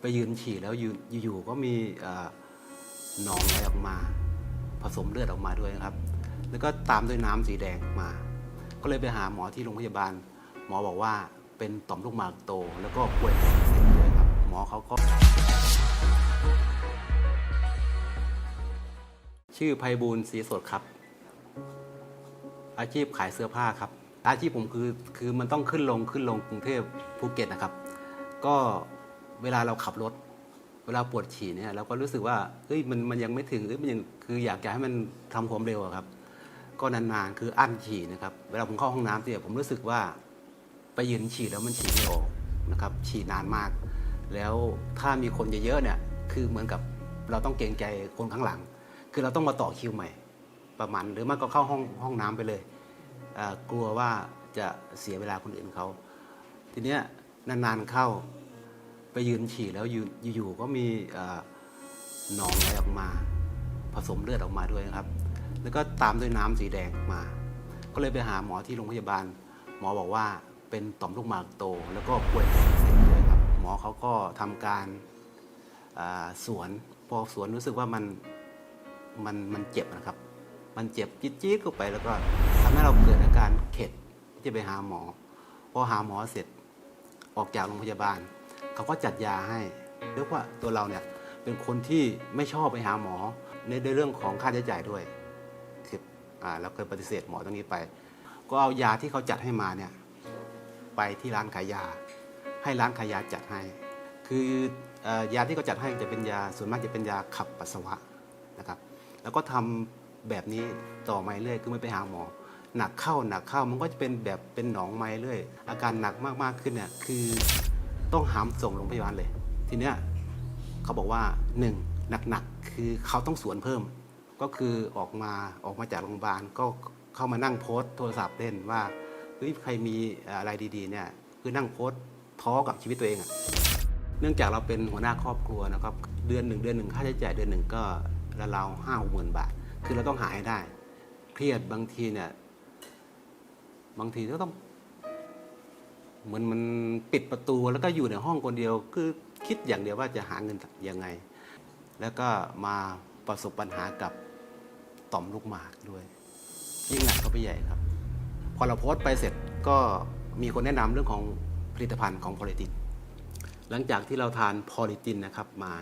ไปยืนฉี่แล้วยืนอยู่ๆก็มีหนองไหลออกมา ผสมเลือดออกมาด้วยนะครับ แล้วก็ตามด้วยน้ำสีแดงมา ก็เลยไปหาหมอที่โรงพยาบาล หมอบอกว่าเป็นต่อมลูกหมากโต แล้วก็ป่วยเป็นเส้นด้วยครับ หมอเขาก็ ชื่อไพบูลย์ศรีสดครับ อาชีพขายเสื้อผ้าครับ อาชีพผมคือคือมันต้องขึ้นลงขึ้นลงกรุงเทพภูเก็ตนะครับ ก็ เวลาเราขับรถ เวลาปวดฉี่เนี่ยเราก็รู้สึกว่าเฮ้ยมันมันยังไม่ถึงเอ้ยมันยังคืออยากจะให้มันทำความเร็วอะครับ ก็นานๆคืออั้นฉี่นะครับ เวลาผมเข้าห้องน้ำเนี่ยผมรู้สึกว่าไปยืนฉี่แล้วมันฉี่ไม่ออกนะครับฉี่นานมาก แล้วถ้ามีคนเยอะๆเนี่ยคือเหมือนกับเราต้องเกรงใจคนข้างหลัง คือเราต้องมาต่อคิวใหม่ประมาณหรือไม่ก็เข้าห้องห้องน้ำไปเลยกลัวว่าจะเสียเวลาคนอื่นเขาทีเนี้ยนานๆเข้า ไปยืนฉี่แล้วยืนอยู่ๆก็มีหนองไหลออกมา ผสมเลือดออกมาด้วยนะครับ แล้วก็ตามด้วยน้ำสีแดงมา ก็เลยไปหาหมอที่โรงพยาบาล หมอบอกว่าเป็นต่อมลูกหมากโต แล้วก็ป่วยเป็นเส้นด้วยครับ หมอเขาก็ทำการสวนพอสวนรู้สึกว่ามันมันมันเจ็บนะครับ มันเจ็บจี๊ดๆเข้าไปแล้วก็ทำให้เราเกิดอาการเข็ดที่จะไปหาหมอ พอหาหมอเสร็จออกจากโรงพยาบาล เขาก็จัดยาให้เรียกว่าตัวเราเนี่ยเป็นคนที่ไม่ชอบไปหาหมอในเรื่องของค่าใช้จ่ายด้วยคืออ่าเราเคยปฏิเสธหมอตรงนี้ไป ก็เอายาที่เขาจัดให้มาเนี่ยไปที่ร้านขายยา ให้ร้านขายยาจัดให้ คืออยาที่เขาจัดให้จะเป็นยาส่วนมากจะเป็นยาขับปัสสาวะนะครับ แล้วก็ทำแบบนี้ต่อมาเรื่อยคือไม่ไปหาหมอ หนักเข้าหนักเข้ามันก็จะเป็นแบบเป็นหนองไม้เรื่อยอาการหนักมากๆขึ้นเนี่ยคือ ต้องหามส่งโรงพยาบาลเลย ทีเนี้ยเขาบอกว่าหนึ่งหนักๆคือเขาต้องสวนเพิ่ม ก็คือออกมาออกมาจากโรงพยาบาลก็เข้ามานั่งโพสต์โทรศัพท์เล่นว่าเฮ้ยใครมีอะไรดีๆเนี่ยคือนั่งโพสต์ท้อกับชีวิตตัวเองอะเนื่องจากเราเป็นหัวหน้าครอบครัวนะครับเดือนหนึ่งเดือนหนึ่งค่าใช้จ่ายเดือนหนึ่งก็ละเราห้าหมื่นบาท คือเราต้องหาให้ได้ เครียดบางทีเนี่ยบางทีก็ต้อง เหมือนมันปิดประตูแล้วก็อยู่ในห้องคนเดียว คือคิดอย่างเดียวว่าจะหาเงินยังไง แล้วก็มาประสบปัญหากับต่อมลูกหมากด้วย ยิ่งหนักเข้าไปใหญ่ครับ พอเราโพสต์ไปเสร็จก็มีคนแนะนำเรื่องของผลิตภัณฑ์ของพอลิติน หลังจากที่เราทานพอลิตินนะครับมา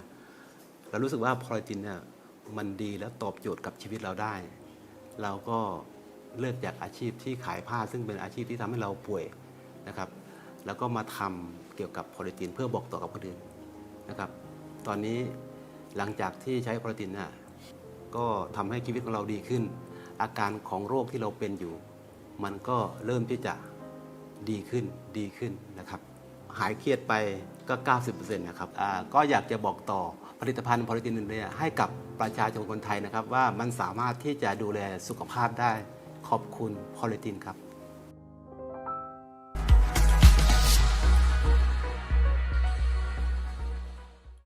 เรารู้สึกว่าพอลิตินเนี่ยมันดีและตอบโจทย์กับชีวิตเราได้ เราก็เลิกจากอาชีพที่ขายผ้าซึ่งเป็นอาชีพที่ทำให้เราป่วยนะครับ แล้วก็มาทำเกี่ยวกับพลิตินเพื่อบอกต่อกับคนอื่นนะครับตอนนี้หลังจากที่ใช้พลิตินน่ะก็ทำให้ชีวิตของเราดีขึ้น อาการของโรคที่เราเป็นอยู่ มันก็เริ่มที่จะดีขึ้นดีขึ้นนะครับ หายเครียดไปก็ 90%นะครับก็อยากจะบอกต่อผลิตภัณฑ์พลิตินเนี่ยให้กับประชาชนคนไทยนะครับ ว่ามันสามารถที่จะดูแลสุขภาพได้ขอบคุณพลิตินครับ